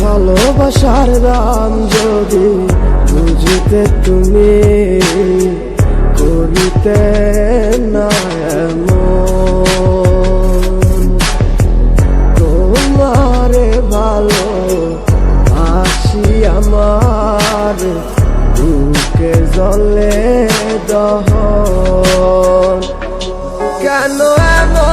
ভালোবাসার দাম যদি বুঝতে তুমি করিতে না এমন কেন এমন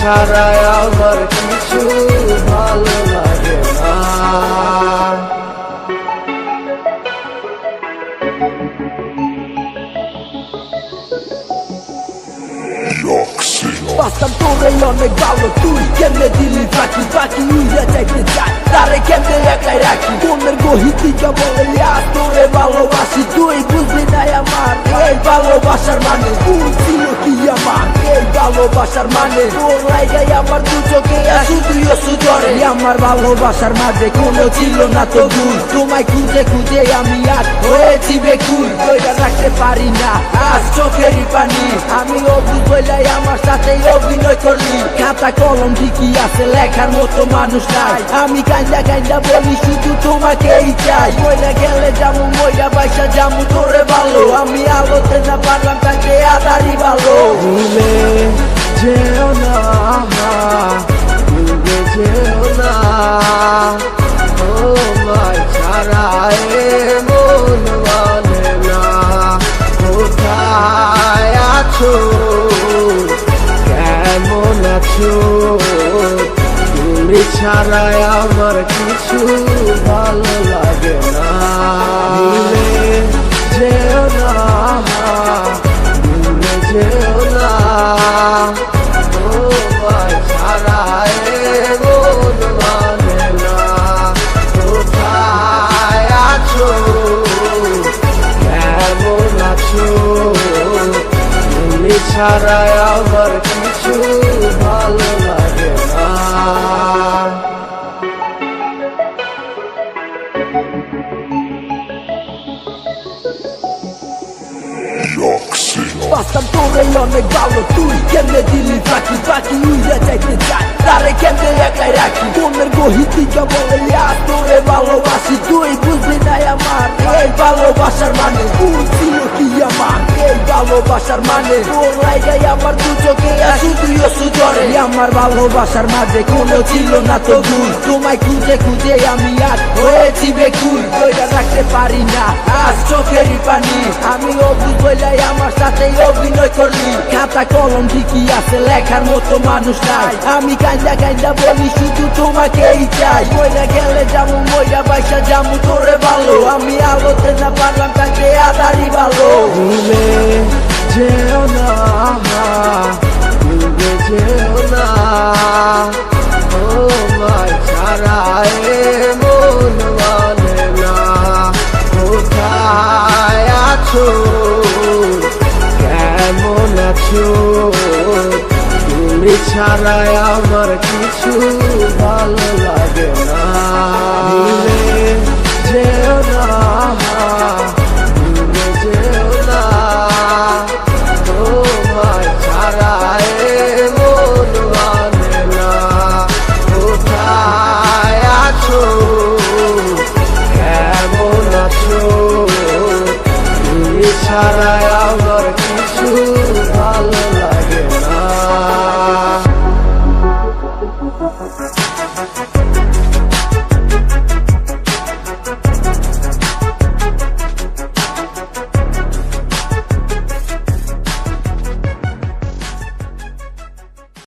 তুমি ছাড়া আমার কিছু ভালো লাগে না। বাস্তাম তোরে অনেক ভালো, তুই কেমনে দিলি ফাঁকি? ফাঁকি উইরা যাইতে চাই, তারে কেমনে একাই রাখি? মনের গহিতিকা বলে ইয়া তোরে ভালোবাসি, তুই বুঝবি না আমার এই ভালোবাসার মানে ভুল ছিল কি আমার? ভালোবাসার মানে? জায়গায় আমার দু চোখে তুই সুজরে আমার ভালোবাসার মাঝে কোনো ছিল না তো ভুল। তোমায় খুঁজে খুঁজে আমি আর হয়েছি বেকুল। রাখতে পারি না, আজ চোখেরই পানি। আমি বইলাই আমার সাথে অভিনয় করলি। খাতা কলম ঠিকই আছে, লেখার মতো মানুষ নাই। আমি কান্দা কান্দা বলি, শুধু তোমাকেই চাই। মইরা গেলে যাব মইরা বাইসা যাব তোরে ভালো। আমি আলোতে না পারলাম, তাকে আদারি ভালো। ভুলে যেও না ভুলে যেও না। ও আছো? কেমন আছো? তুমি ছাড়া আমার কিছু ভালো লাগে না। যেও না যেও না। মন মানে কেমন তুমি ছাড়া আমার কিছু ভালো লাগে না। বাস্তাম তোরে অনেক ভালো তুই কেমনে দিলি ফাঁকি ফাঁকি উইরা যাইতে চাই তারে কেমনে একাই রাখি? মনের গহিতিকা বলে ইয়া তোরে ভালোবাসি তুই ভালোবাসার তোর লাইগাই আমার দু চোখে তুই সুজরে আমার ভালোবাসার মাঝে কোনো ছিল না তো ভুল। তোমায় খুঁজে খুঁজে আমি আর হয়েছি বেকুল। কইরা রাখতে পারি না আজ চোখেরই পানি। আমি অবুঝ বইলাই আমার সাথে অভিনয় করলি। খাতা কলম ঠিকই আছে, লেখার মতো মানুষ নাই। আমি কান্দা কান্দা বলি, শুধু তোমাকেই চাই। মইরা গেলে যাব মইরা বাইসা যাব তোরে ভালো। আমি আলোতে না পারলাম, তাকে আদারি ভুলে যেও না ভুলে যেও না। ও মাই ছাড়া এ মন মানে না। কোথায় আছো? কেমন আছো? তুমি ছাড়া আমার কিছু ভালো লাগে না।